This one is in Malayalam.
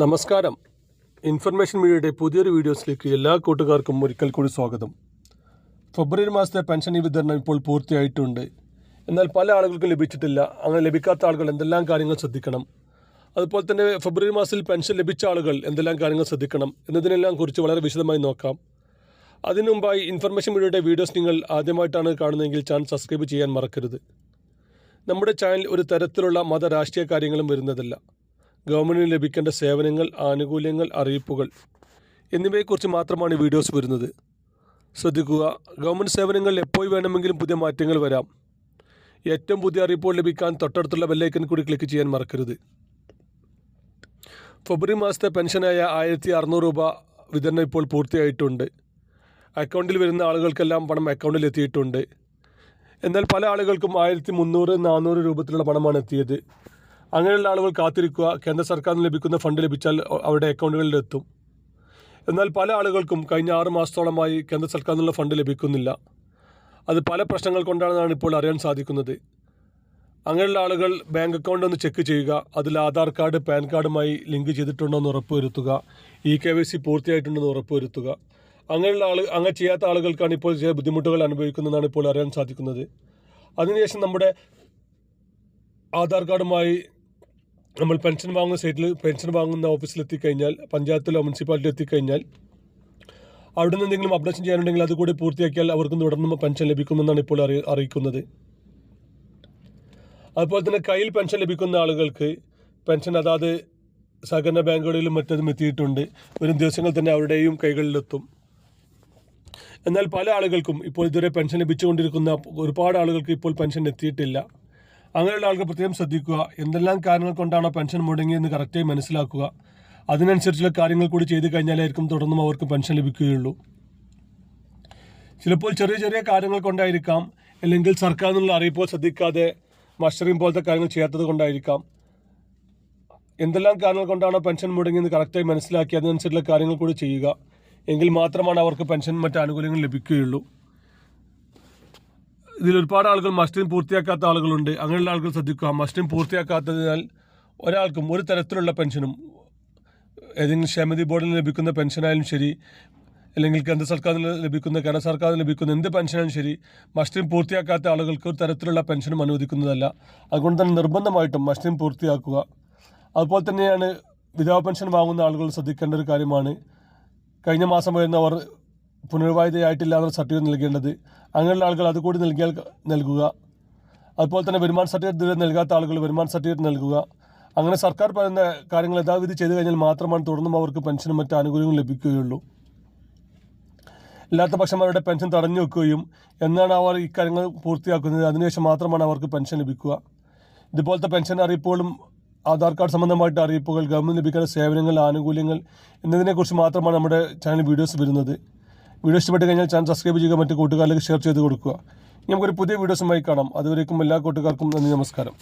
നമസ്കാരം. ഇൻഫർമേഷൻ മീഡിയയുടെ പുതിയൊരു വീഡിയോസിലേക്ക് എല്ലാ കൂട്ടുകാർക്കും ഒരിക്കൽ കൂടി സ്വാഗതം. ഫെബ്രുവരി മാസത്തെ പെൻഷൻ വിതരണം ഇപ്പോൾ പൂർത്തിയായിട്ടുണ്ട്. എന്നാൽ പല ആളുകൾക്കും ലഭിച്ചിട്ടില്ല. അങ്ങനെ ലഭിക്കാത്ത ആളുകൾ എന്തെല്ലാം കാര്യങ്ങൾ ശ്രദ്ധിക്കണം? അതുപോലെ തന്നെ ഫെബ്രുവരി മാസത്തിൽ പെൻഷൻ ലഭിച്ച ആളുകൾ എന്തെല്ലാം കാര്യങ്ങൾ ശ്രദ്ധിക്കണം? എന്നതിനെല്ലാം കുറിച്ച് വളരെ വിശദമായി നോക്കാം. അതിനു മുമ്പായി ഇൻഫർമേഷൻ മീഡിയയുടെ വീഡിയോസ് നിങ്ങൾ ആദ്യമായിട്ടാണ് കാണുന്നതെങ്കിൽ ചാനൽ സബ്സ്ക്രൈബ് ചെയ്യാൻ മറക്കരുത്. നമ്മുടെ ചാനൽ ഒരു തരത്തിലുള്ള മത രാഷ്ട്രീയ കാര്യങ്ങളും വരുന്നതല്ല. ഗവൺമെന്റിന് ലഭിക്കേണ്ട സേവനങ്ങൾ ആനുകൂല്യങ്ങൾ അറിയിപ്പുകൾ എന്നിവയെക്കുറിച്ച് മാത്രമാണ് വീഡിയോസ് വരുന്നത്. ശ്രദ്ധിക്കുക ഗവൺമെന്റ് സേവനങ്ങൾ എപ്പോൾ വേണമെങ്കിലും പുതിയ മാറ്റങ്ങൾ വരാം. ഏറ്റവും പുതിയ അറിയിപ്പുകൾ ലഭിക്കാൻ തൊട്ടടുത്തുള്ള ബെല്ലൈക്കൻ കൂടി ക്ലിക്ക് ചെയ്യാൻ മറക്കരുത്. ഫെബ്രുവരി മാസത്തെ പെൻഷനായ ആയിരത്തി അറുന്നൂറ് രൂപ വിതരണം ഇപ്പോൾ പൂർത്തിയായിട്ടുണ്ട്. അക്കൗണ്ടിൽ വരുന്ന ആളുകൾക്കെല്ലാം പണം അക്കൗണ്ടിൽ എത്തിയിട്ടുണ്ട്. എന്നാൽ പല ആളുകൾക്കും ആയിരത്തി മുന്നൂറ് നാനൂറ് രൂപത്തിലുള്ള പണമാണ് എത്തിയത്. അങ്ങനെയുള്ള ആളുകൾ കാത്തിരിക്കുക കേന്ദ്ര സർക്കാരിൽ നിന്ന് ലഭിക്കുന്ന ഫണ്ട് ലഭിച്ചാൽ അവരുടെ അക്കൗണ്ടുകളിൽ എത്തും. എന്നാൽ പല ആളുകൾക്കും കഴിഞ്ഞ ആറ് മാസത്തോളമായി കേന്ദ്ര സർക്കാരിൽ നിന്നുള്ള ഫണ്ട് ലഭിക്കുന്നില്ല. അത് പല പ്രശ്നങ്ങൾ കൊണ്ടാണെന്നാണ് ഇപ്പോൾ അറിയാൻ സാധിക്കുന്നത്. അങ്ങനെയുള്ള ആളുകൾ ബാങ്ക് അക്കൗണ്ട് ഒന്ന് ചെക്ക് ചെയ്യുക അതിൽ ആധാർ കാർഡ് പാൻ കാർഡുമായി ലിങ്ക് ചെയ്തിട്ടുണ്ടോ എന്ന് ഉറപ്പുവരുത്തുക ഇ കെ വൈ സി പൂർത്തിയായിട്ടുണ്ടെന്ന് ഉറപ്പുവരുത്തുക. അങ്ങനെയുള്ള ആൾ അങ്ങനെ ചെയ്യാത്ത ആളുകൾക്കാണ് ഇപ്പോൾ ചില ബുദ്ധിമുട്ടുകൾ അനുഭവിക്കുന്നതെന്നാണ് ഇപ്പോൾ അറിയാൻ സാധിക്കുന്നത്. അതിനുശേഷം നമ്മുടെ ആധാർ കാർഡുമായി നമ്മൾ പെൻഷൻ വാങ്ങുന്ന സൈറ്റിൽ പെൻഷൻ വാങ്ങുന്ന ഓഫീസിൽ കഴിഞ്ഞാൽ പഞ്ചായത്തിലോ മുനിസിപ്പാലിറ്റി എത്തിക്കഴിഞ്ഞാൽ അവിടെ നിന്ന് എന്തെങ്കിലും അപ്ഡേഷൻ ചെയ്യാനുണ്ടെങ്കിൽ അതുകൂടി പൂർത്തിയാക്കിയാൽ അവർക്ക് തുടർന്ന് പെൻഷൻ ലഭിക്കുമെന്നാണ് ഇപ്പോൾ അറി അറിയിക്കുന്നത്. അതുപോലെ തന്നെ കയ്യിൽ പെൻഷൻ ലഭിക്കുന്ന ആളുകൾക്ക് പെൻഷൻ അതാത് സഹകരണ ബാങ്കുകളിലും മറ്റതും എത്തിയിട്ടുണ്ട്. വരും ദിവസങ്ങൾ തന്നെ അവരുടെയും കൈകളിലെത്തും. എന്നാൽ പല ആളുകൾക്കും ഇപ്പോൾ ഇതുവരെ പെൻഷൻ ലഭിച്ചുകൊണ്ടിരിക്കുന്ന ഒരുപാട് ആളുകൾക്ക് ഇപ്പോൾ പെൻഷൻ എത്തിയിട്ടില്ല. അങ്ങനെയുള്ള ആൾക്ക് പ്രത്യേകം ശ്രദ്ധിക്കുക. എന്തെല്ലാം കാരണങ്ങൾ കൊണ്ടാണോ പെൻഷൻ മുടങ്ങിയെന്ന് കറക്റ്റായി മനസ്സിലാക്കുക. അതിനനുസരിച്ചുള്ള കാര്യങ്ങൾ കൂടി ചെയ്തു കഴിഞ്ഞാലായിരിക്കും തുടർന്നും അവർക്ക് പെൻഷൻ ലഭിക്കുകയുള്ളൂ. ചിലപ്പോൾ ചെറിയ ചെറിയ കാര്യങ്ങൾ കൊണ്ടായിരിക്കാം അല്ലെങ്കിൽ സർക്കാർ നിന്നുള്ള അറിയിപ്പോൾ ശ്രദ്ധിക്കാതെ മസ്റ്ററിംഗ് പോലത്തെ കാര്യങ്ങൾ ചെയ്യാത്തത് കൊണ്ടായിരിക്കാം. എന്തെല്ലാം കാരണങ്ങൾ കൊണ്ടാണോ പെൻഷൻ മുടങ്ങിയെന്ന് കറക്റ്റായി മനസ്സിലാക്കി അതിനനുസരിച്ചുള്ള കാര്യങ്ങൾ കൂടി ചെയ്യുക. എങ്കിൽ മാത്രമാണ് അവർക്ക് പെൻഷൻ മറ്റ് ആനുകൂല്യങ്ങൾ ലഭിക്കുകയുള്ളൂ. ഇതിൽ ഒരുപാട് ആളുകൾ മസ്റ്റിൻ പൂർത്തിയാക്കാത്ത ആളുകളുണ്ട്. അങ്ങനെയുള്ള ആളുകൾ ശ്രദ്ധിക്കുക. മസ്റ്റിൻ പൂർത്തിയാക്കാത്തതിനാൽ ഒരാൾക്കും ഒരു തരത്തിലുള്ള പെൻഷനും ഏതെങ്കിലും ക്ഷേമതി ബോർഡിൽ ലഭിക്കുന്ന പെൻഷനായാലും ശരി അല്ലെങ്കിൽ കേന്ദ്ര സർക്കാരിൽ ലഭിക്കുന്ന കേരള സർക്കാരിൽ ലഭിക്കുന്ന എന്ത് പെൻഷനായാലും ശരി മസ്റ്റിൻ പൂർത്തിയാക്കാത്ത ആളുകൾക്ക് ഒരു തരത്തിലുള്ള പെൻഷനും അനുവദിക്കുന്നതല്ല. അതുകൊണ്ട് തന്നെ നിർബന്ധമായിട്ടും മസ്റ്റിൻ പൂർത്തിയാക്കുക. അതുപോലെ തന്നെയാണ് വിധവ പെൻഷൻ വാങ്ങുന്ന ആളുകൾ ശ്രദ്ധിക്കേണ്ട ഒരു കാര്യമാണ്. കഴിഞ്ഞ മാസം വരുന്നവർ പുനർവായുധയായിട്ടില്ല എന്നുള്ള സർട്ടിഫിക്കറ്റ് നൽകേണ്ടത്. അങ്ങനെയുള്ള ആളുകൾ അത് കൂടി നൽകിയാൽ നൽകുക. അതുപോലെ തന്നെ വരുമാന സർട്ടിഫിക്കറ്റ് നൽകാത്ത ആളുകൾ വരുമാന സർട്ടിഫിക്കറ്റ് നൽകുക. അങ്ങനെ സർക്കാർ പറയുന്ന കാര്യങ്ങൾ യഥാവിധി ചെയ്തു കഴിഞ്ഞാൽ മാത്രമാണ് തുടർന്നും അവർക്ക് പെൻഷനും മറ്റ് ആനുകൂല്യങ്ങളും ലഭിക്കുകയുള്ളൂ. ഇല്ലാത്ത പക്ഷം അവരുടെ പെൻഷൻ തടഞ്ഞു വെക്കുകയും എന്നാണ് അവർ ഇക്കാര്യങ്ങൾ പൂർത്തിയാക്കുന്നത്. അതിനുശേഷം മാത്രമാണ് അവർക്ക് പെൻഷൻ ലഭിക്കുക. ഇതുപോലത്തെ പെൻഷൻ അറിയിപ്പുകളും ആധാർ കാർഡ് സംബന്ധമായിട്ട് അറിയിപ്പുകൾ ഗവൺമെന്റ് ലഭിക്കുന്ന സേവനങ്ങൾ ആനുകൂല്യങ്ങൾ എന്നതിനെക്കുറിച്ച് മാത്രമാണ് നമ്മുടെ ചാനൽ വീഡിയോസ് വരുന്നത്. വീഡിയോ ഇഷ്ടപ്പെട്ട് കഴിഞ്ഞാൽ ചാനൽ സബ്സ്ക്രൈബ് ചെയ്യുക മറ്റു കൂട്ടുകാരിലേക്ക് ഷെയർ ചെയ്ത് കൊടുക്കുക. ഇനി നമുക്കൊരു പുതിയ വീഡിയോസുമായി കാണാം. അതുവരേക്കും എല്ലാ കൂട്ടുകാർക്കും നന്ദി നമസ്കാരം.